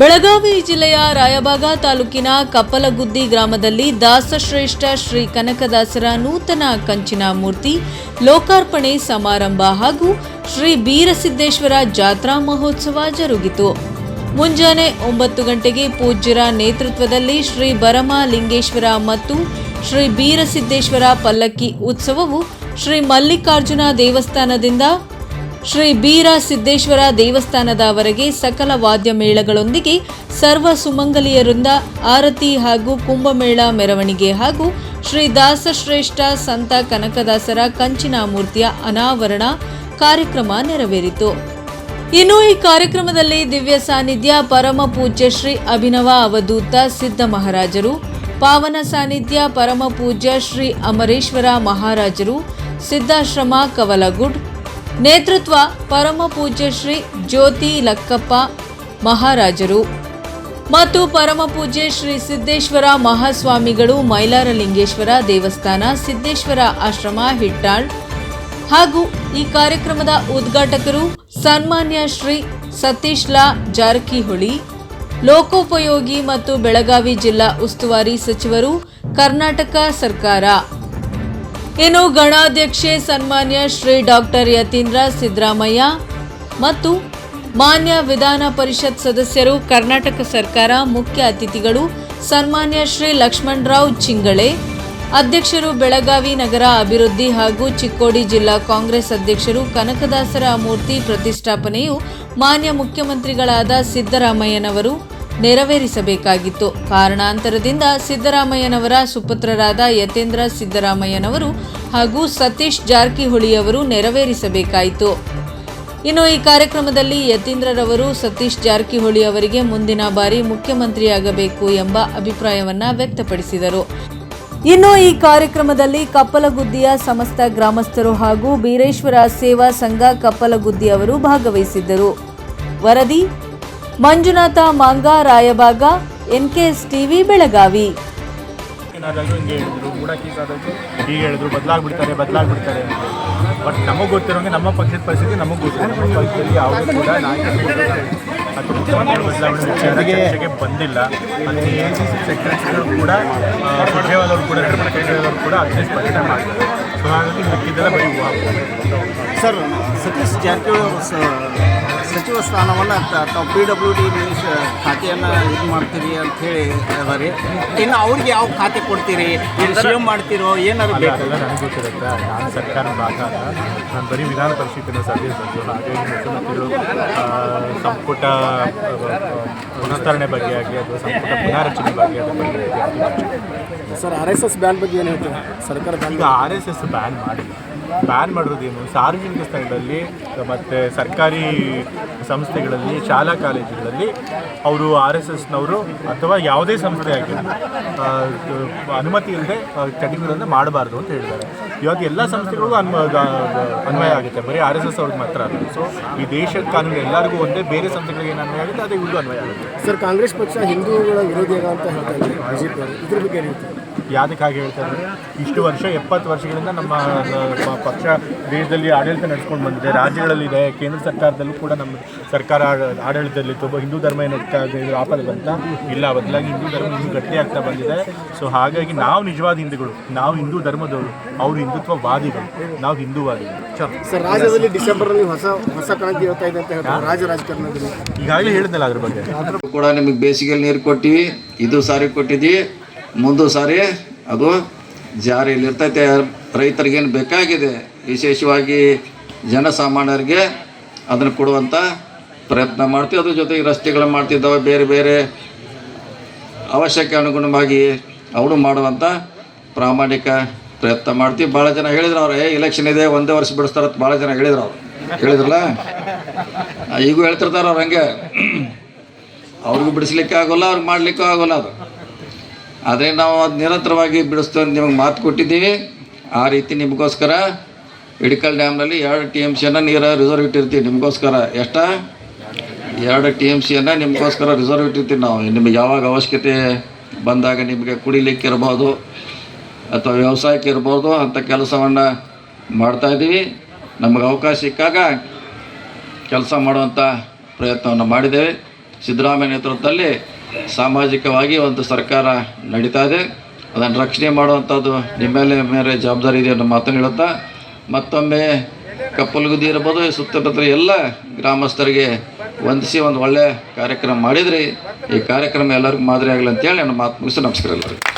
ಬೆಳಗಾವಿ ಜಿಲ್ಲೆಯ ರಾಯಬಾಗ ತಾಲೂಕಿನ ಕಪ್ಪಲಗುದ್ದಿ ಗ್ರಾಮದಲ್ಲಿ ದಾಸಶ್ರೇಷ್ಠ ಶ್ರೀ ಕನಕದಾಸರ ನೂತನ ಕಂಚಿನ ಮೂರ್ತಿ ಲೋಕಾರ್ಪಣೆ ಸಮಾರಂಭ ಹಾಗೂ ಶ್ರೀ ಬೀರಸಿದ್ದೇಶ್ವರ ಜಾತ್ರಾ ಮಹೋತ್ಸವ ಜರುಗಿತು. ಮುಂಜಾನೆ ಒಂಬತ್ತು ಗಂಟೆಗೆ ಪೂಜ್ಯರ ನೇತೃತ್ವದಲ್ಲಿ ಶ್ರೀ ಬರಮ ಲಿಂಗೇಶ್ವರ ಮತ್ತು ಶ್ರೀ ಬೀರಸಿದ್ದೇಶ್ವರ ಪಲ್ಲಕ್ಕಿ ಉತ್ಸವವು ಶ್ರೀ ಮಲ್ಲಿಕಾರ್ಜುನ ದೇವಸ್ಥಾನದಿಂದ ಶ್ರೀ ಬೀರ ಸಿದ್ದೇಶ್ವರ ದೇವಸ್ಥಾನದವರೆಗೆ ಸಕಲ ವಾದ್ಯ ಮೇಳಗಳೊಂದಿಗೆ ಸರ್ವ ಸುಮಂಗಲಿಯರಿಂದ ಆರತಿ ಹಾಗೂ ಕುಂಭಮೇಳ ಮೆರವಣಿಗೆ ಹಾಗೂ ಶ್ರೀ ದಾಸಶ್ರೇಷ್ಠ ಸಂತ ಕನಕದಾಸರ ಕಂಚಿನ ಮೂರ್ತಿಯ ಅನಾವರಣ ಕಾರ್ಯಕ್ರಮ ನೆರವೇರಿತು. ಇನ್ನು ಈ ಕಾರ್ಯಕ್ರಮದಲ್ಲಿ ದಿವ್ಯ ಸಾನ್ನಿಧ್ಯ ಪರಮ ಪೂಜ್ಯ ಶ್ರೀ ಅಭಿನವ ಅವಧೂತ ಸಿದ್ಧ ಮಹಾರಾಜರು, ಪಾವನ ಸಾನ್ನಿಧ್ಯ ಪರಮ ಪೂಜ್ಯ ಶ್ರೀ ಅಮರೇಶ್ವರ ಮಹಾರಾಜರು, ಸಿದ್ಧಾಶ್ರಮ, ಕವಲಗುಡ್ ನೇತೃತ್ವ ಪರಮ ಪೂಜ್ಯ ಶ್ರೀ ಜ್ಯೋತಿ ಲಕ್ಕಪ್ಪ ಮಹಾರಾಜರು. ಮತ್ತು ಪರಮ ಪೂಜ್ಯ ಶ್ರೀ ಸಿದ್ದೇಶ್ವರ ಮಹಾಸ್ವಾಮಿಗಳು ಮೈಲಾರಲಿಂಗೇಶ್ವರ ದೇವಸ್ಥಾನ, ಸಿದ್ದೇಶ್ವರ ಆಶ್ರಮ, ಹಿಟ್ಟಾಳ್. ಹಾಗೂ ಈ ಕಾರ್ಯಕ್ರಮದ ಉದ್ಘಾಟಕರು ಸನ್ಮಾನ್ಯ ಶ್ರೀ ಸತೀಶ್ ಲಾ ಜಾರಕಿಹೊಳಿ, ಲೋಕೋಪಯೋಗಿ ಮತ್ತು ಬೆಳಗಾವಿ ಜಿಲ್ಲಾ ಉಸ್ತುವಾರಿ ಸಚಿವರು ಕರ್ನಾಟಕ ಸರ್ಕಾರ. ಇನ್ನು ಗಣಾಧ್ಯಕ್ಷೆ ಸನ್ಮಾನ್ಯ ಶ್ರೀ ಡಾಕ್ಟರ್ ಯತೀಂದ್ರ ಸಿದ್ದರಾಮಯ್ಯ ಮತ್ತು ಮಾನ್ಯ ವಿಧಾನ ಪರಿಷತ್ ಸದಸ್ಯರು ಕರ್ನಾಟಕ ಸರ್ಕಾರ ಮುಖ್ಯ ಅತಿಥಿಗಳು ಸನ್ಮಾನ್ಯ ಶ್ರೀ ಲಕ್ಷ್ಮಣರಾವ್ ಚಿಂಗಳೆ, ಅಧ್ಯಕ್ಷರು ಬೆಳಗಾವಿ ನಗರ ಅಭಿವೃದ್ಧಿ ಹಾಗೂ ಚಿಕ್ಕೋಡಿ ಜಿಲ್ಲಾ ಕಾಂಗ್ರೆಸ್ ಅಧ್ಯಕ್ಷರು ಕನಕದಾಸರ ಮೂರ್ತಿ ಪ್ರತಿಷ್ಠಾಪನೆಯು ಮಾನ್ಯ ಮುಖ್ಯಮಂತ್ರಿಗಳಾದ ಸಿದ್ದರಾಮಯ್ಯನವರು ನೆರವೇರಿಸಬೇಕಾಗಿತ್ತು. ಕಾರಣಾಂತರದಿಂದ ಸಿದ್ದರಾಮಯ್ಯನವರ ಸುಪುತ್ರರಾದ ಯತೇಂದ್ರ ಸಿದ್ದರಾಮಯ್ಯನವರು ಹಾಗೂ ಸತೀಶ್ ಜಾರಕಿಹೊಳಿಯವರು ನೆರವೇರಿಸಬೇಕಾಯಿತು. ಇನ್ನು ಈ ಕಾರ್ಯಕ್ರಮದಲ್ಲಿ ಯತೀಂದ್ರರವರು ಸತೀಶ್ ಜಾರಕಿಹೊಳಿ ಅವರಿಗೆ ಮುಂದಿನ ಬಾರಿ ಮುಖ್ಯಮಂತ್ರಿಯಾಗಬೇಕು ಎಂಬ ಅಭಿಪ್ರಾಯವನ್ನ ವ್ಯಕ್ತಪಡಿಸಿದರು. ಇನ್ನು ಈ ಕಾರ್ಯಕ್ರಮದಲ್ಲಿ ಕಪ್ಪಲಗುದ್ದಿಯ ಸಮಸ್ತ ಗ್ರಾಮಸ್ಥರು ಹಾಗೂ ಬೀರೇಶ್ವರ ಸೇವಾ ಸಂಘ ಕಪ್ಪಲಗುದ್ದಿ ಅವರು ಭಾಗವಹಿಸಿದ್ದರು. ವರದಿ ಮಂಜುನಾಥ ಮಾಂಗ ರಾಯಬಾಗ ಎನ್ಕೆಎಸ್ ಟಿವಿ ಬೆಳಗಾವಿ. ಏನಾದರೂ ಹೇಳಿದ್ರು ಹೇಳಿದ್ರು, ಬದಲಾಗ್ಬಿಡ್ತಾರೆ ಬದಲಾಗ್ಬಿಡ್ತಾರೆ ಬಟ್ ನಮಗೆ ಗೊತ್ತಿರೋಂಗೆ ನಮ್ಮ ಪಕ್ಷದ ಪರಿಸ್ಥಿತಿ ನಮಗೆ ಗೊತ್ತಿದೆ ಕೂಡ ನಾಯಕರು ಅಥವಾ ಮುಖ್ಯಮಂತ್ರಿ ಬದಲಾವಣೆ. ವಿಚಾರ ಬಂದಿಲ್ಲ. ಅಲ್ಲಿ ಕೂಡ ಕೂಡ ಕೂಡ ಅಡ್ಜಸ್ಟ್ ಪರಿಣಾಮ ಸೊ ಹಾಗಾಗಿ ಮಿಕ್ಕಿದ್ದೆಲ್ಲ ಬರೀ ಸರ್ ಸತೀಶ್ ಜಾರಕಿಹೊಳಿ ಅವರು ಸಚಿವ ಸ್ಥಾನವನ್ನು ತಾವು ಪಿ ಡಬ್ಲ್ಯೂ ಡಿ ನ್ಯೂಸ್ ಖಾತೆಯನ್ನು ಇದು ಮಾಡ್ತೀರಿ ಅಂತ ಹೇಳಿ ಅದಾರೆ. ಇನ್ನು ಅವ್ರಿಗೆ ಯಾವ ಖಾತೆ ಕೊಡ್ತೀರಿ? ಏನು ಸಿ ಎಂ ಮಾಡ್ತೀರೋ ಏನಾದ್ರು ಬೇಕಲ್ಲ ಬೇಕು? ನನಗೆ ಗೊತ್ತಿರುತ್ತೆ. ನಾನು ಸರ್ಕಾರ ಭಾಗ ಅಲ್ಲ. ನಾನು ಬರೀ ವಿಧಾನ ಪರಿಷತ್ತಿನ ಸದಸ್ಯರು ಹಾಗಾಗಿ ಮುಖ್ಯಮಂತ್ರಿಗಳು ಸಂಪುಟ ವಿಸ್ತರಣೆ ಬಗ್ಗೆ ಆಗಲಿ ಅಥವಾ ಸಂಪುಟ ಪುನಾರಚನೆ ಬಗ್ಗೆ ಅದರ ಬಗ್ಗೆ sir R S S ban ಬಗ್ಗೆ ಏನು ಹೇಳ್ತೀರಾ? ಸರ್ಕಾರ ಈಗ ಆರ್ ಎಸ್ ಎಸ್ ಬ್ಯಾನ್ ಮಾಡಿಲ್ಲ ಬ್ಯಾನ್ ಮಾಡಿರೋದೇನು? ಸಾರ್ವಜನಿಕ ಸ್ಥಳಗಳಲ್ಲಿ ಮತ್ತು ಸರ್ಕಾರಿ ಸಂಸ್ಥೆಗಳಲ್ಲಿ, ಶಾಲಾ ಕಾಲೇಜುಗಳಲ್ಲಿ ಅವರು ಆರ್ ಎಸ್ ಎಸ್ನವರು ಅಥವಾ ಯಾವುದೇ ಸಂಸ್ಥೆ ಆಗಿರಲಿ ಅನುಮತಿ ಇಲ್ಲದೆ ಚಟುವಟಿಕೆಗಳನ್ನು ಮಾಡಬಾರ್ದು ಅಂತ ಹೇಳಿದ್ದಾರೆ. ಇವತ್ತು ಎಲ್ಲ ಸಂಸ್ಥೆಗಳಿಗೂ ಅನ್ವ ಅನ್ವಯ ಆಗುತ್ತೆ. ಬರೀ ಆರ್ ಎಸ್ ಎಸ್ ಅವ್ರಿಗೆ ಮಾತ್ರ ಅಲ್ಲ. ಸೊ ಈ ದೇಶದ ಕಾನೂನು ಎಲ್ಲರಿಗೂ ಒಂದೇ ಬೇರೆ ಸಂಸ್ಥೆಗಳಿಗೆ ಏನು ಅನ್ವಯ ಆಗುತ್ತೆ ಅದೇ ಇವ್ರಿಗೂ ಅನ್ವಯ ಆಗುತ್ತೆ. ಸರ್ ಕಾಂಗ್ರೆಸ್ ಪಕ್ಷ ಹಿಂದೂಗಳ ವಿರೋಧಿಯಾಗ ಅಂತ ಹೇಳ್ತಾ ಇದ್ದಾರೆ ಇದ್ರ ಬಗ್ಗೆ ಯಾವುದಕ್ಕೆ ಹಾಗೆ ಹೇಳ್ತಾರೆ ಇಷ್ಟು ವರ್ಷ ಎಪ್ಪತ್ತು ವರ್ಷಗಳಿಂದ ನಮ್ಮ ಪಕ್ಷ ದೇಶದಲ್ಲಿ ಆಡಳಿತ ನಡೆಸ್ಕೊಂಡು ಬಂದಿದೆ. ರಾಜ್ಯಗಳಲ್ಲಿದೆ ಕೇಂದ್ರ ಸರ್ಕಾರದಲ್ಲೂ ಕೂಡ ನಮ್ಮ ಸರ್ಕಾರ ಆಡಳಿತದಲ್ಲಿ ತುಂಬ ಹಿಂದೂ ಧರ್ಮ ಏನು ಇದು ಆಪದ ಬಂತ ಇಲ್ಲ. ಬದಲಾಗಿ ಹಿಂದೂ ಧರ್ಮ ಇನ್ನೂ ಗಟ್ಟಿ ಆಗ್ತಾ ಬಂದಿದೆ. ಸೊ ಹಾಗಾಗಿ ನಾವು ನಿಜವಾದ ಹಿಂದೂಗಳು ನಾವು ಹಿಂದೂ ಧರ್ಮದವರು ಅವರು ಹಿಂದುತ್ವವಾದಿಗಳು ನಾವು ಹಿಂದೂವಾದಿಗಳು. ಸರ್ ರಾಜ್ಯದಲ್ಲಿ ಡಿಸೆಂಬರ್ನಲ್ಲಿ ಹೊಸ ಹೊಸ ಕ್ರಾಂತಿ ಹೇಳ್ತಾ ಇದೆ ಅಂತ ಹೇಳ್ತಾರೆ. ರಾಜ್ಯ ರಾಜಕಾರಣದಲ್ಲಿ. ಈಗಾಗಲೇ ಹೇಳಿದ್ನಲ್ಲ ಅದ್ರ ಬಗ್ಗೆ. ಕೂಡ ನಿಮಗೆ ಬೇಸಿಗೆಯಲ್ಲಿ ನೀರು ಕೊಟ್ಟಿವಿ ಇದು ಸಾರಿ ಕೊಟ್ಟಿದ್ದೀವಿ ಮುಂದೆ ಸಾರಿ ಅದು ಜಾರಿಯಲ್ಲಿ ಇರ್ತೈತೆ. ರೈತರಿಗೇನು ಬೇಕಾಗಿದೆ? ವಿಶೇಷವಾಗಿ ಜನಸಾಮಾನ್ಯರಿಗೆ ಅದನ್ನು ಕೊಡುವಂಥ ಪ್ರಯತ್ನ ಮಾಡ್ತೀವಿ. ಅದ್ರ ಜೊತೆಗೆ ರಸ್ತೆಗಳು ಮಾಡ್ತಿದ್ದಾವೆ, ಬೇರೆ ಬೇರೆ ಅವಶ್ಯಕ್ಕೆ ಅನುಗುಣವಾಗಿ ಅವರು ಮಾಡುವಂಥ ಪ್ರಾಮಾಣಿಕ ಪ್ರಯತ್ನ ಮಾಡ್ತೀವಿ. ಭಾಳ ಜನ ಹೇಳಿದ್ರು ಅವ್ರೆ, ಏ ಇಲೆಕ್ಷನ್ ಇದೆ, ಒಂದೇ ವರ್ಷ ಬಿಡಿಸ್ತಾರಂತ ಭಾಳ ಜನ ಹೇಳಿದ್ರು ಅವ್ರು. ಹೇಳಿದ್ರಲ್ಲ? ಈಗೂ ಹೇಳ್ತಿರ್ತಾರೆ ಅವ್ರು ಹಂಗೆ. ಅವ್ರಿಗೂ ಬಿಡಿಸ್ಲಿಕ್ಕೆ ಆಗೋಲ್ಲ, ಅವ್ರಿಗೆ ಮಾಡಲಿಕ್ಕೂ ಆಗೋಲ್ಲ ಅದು. ಆದರೆ ನಾವು ಅದು ನಿರಂತರವಾಗಿ ಬಿಡಿಸ್ತೇವೆ ಅಂತ ನಿಮಗೆ ಮಾತು ಕೊಟ್ಟಿದ್ದೀವಿ. ಆ ರೀತಿ ನಿಮಗೋಸ್ಕರ ಇಡಿಕಲ್ ಡ್ಯಾಮ್ನಲ್ಲಿ ಎರಡು ಟಿ ಎಂ ಸಿಯನ್ನು ನೀರು ರಿಸರ್ವ್ ಇಟ್ಟಿರ್ತೀವಿ. ನಿಮಗೋಸ್ಕರ ಎಷ್ಟ? ಎರಡು ಟಿ ಎಂ ಸಿಯನ್ನು ನಿಮಗೋಸ್ಕರ ರಿಸರ್ವ್ ಇಟ್ಟಿರ್ತೀವಿ ನಾವು. ನಿಮಗೆ ಯಾವಾಗ ಅವಶ್ಯಕತೆ ಬಂದಾಗ ನಿಮಗೆ ಕುಡಿಲಿಕ್ಕೆ ಇರ್ಬೋದು ಅಥವಾ ವ್ಯವಸಾಯಕ್ಕೆ ಇರ್ಬೋದು ಅಂಥ ಕೆಲಸವನ್ನು ಮಾಡ್ತಾಯಿದ್ದೀವಿ ನಮಗೆ ಅವಕಾಶ ಸಿಕ್ಕಾಗ ಕೆಲಸ ಮಾಡುವಂಥ ಪ್ರಯತ್ನವನ್ನು ಮಾಡಿದ್ದೇವೆ. ಸಿದ್ದರಾಮಯ್ಯ ನೇತೃತ್ವದಲ್ಲಿ ಸಾಮಾಜಿಕವಾಗಿ ಒಂದು ಸರ್ಕಾರ ನಡೀತಾ ಇದೆ. ಅದನ್ನು ರಕ್ಷಣೆ ಮಾಡುವಂಥದ್ದು ನಿಮ್ಮ ಮೇಲೆ ಮೇಲೆ ಜವಾಬ್ದಾರಿ ಇದೆ ಅನ್ನೋ ಮಾತನ್ನು ಹೇಳುತ್ತಾ, ಮತ್ತೊಮ್ಮೆ ಕಪ್ಪಲಗುದ್ದಿ ಇರ್ಬೋದು ಸುತ್ತಮುತ್ತ ಎಲ್ಲ ಗ್ರಾಮಸ್ಥರಿಗೆ ವಂದಿಸಿ ಒಂದು ಒಳ್ಳೆಯ ಕಾರ್ಯಕ್ರಮ ಮಾಡಿದ್ರಿ. ಈ ಕಾರ್ಯಕ್ರಮ ಎಲ್ಲರಿಗೂ ಮಾದರಿ ಆಗಲಿ ಅಂತೇಳಿ ನನ್ನ ಮಾತು ಮುಗಿಸಿ ನಮಸ್ಕಾರ ಎಲ್ಲರಿಗೂ.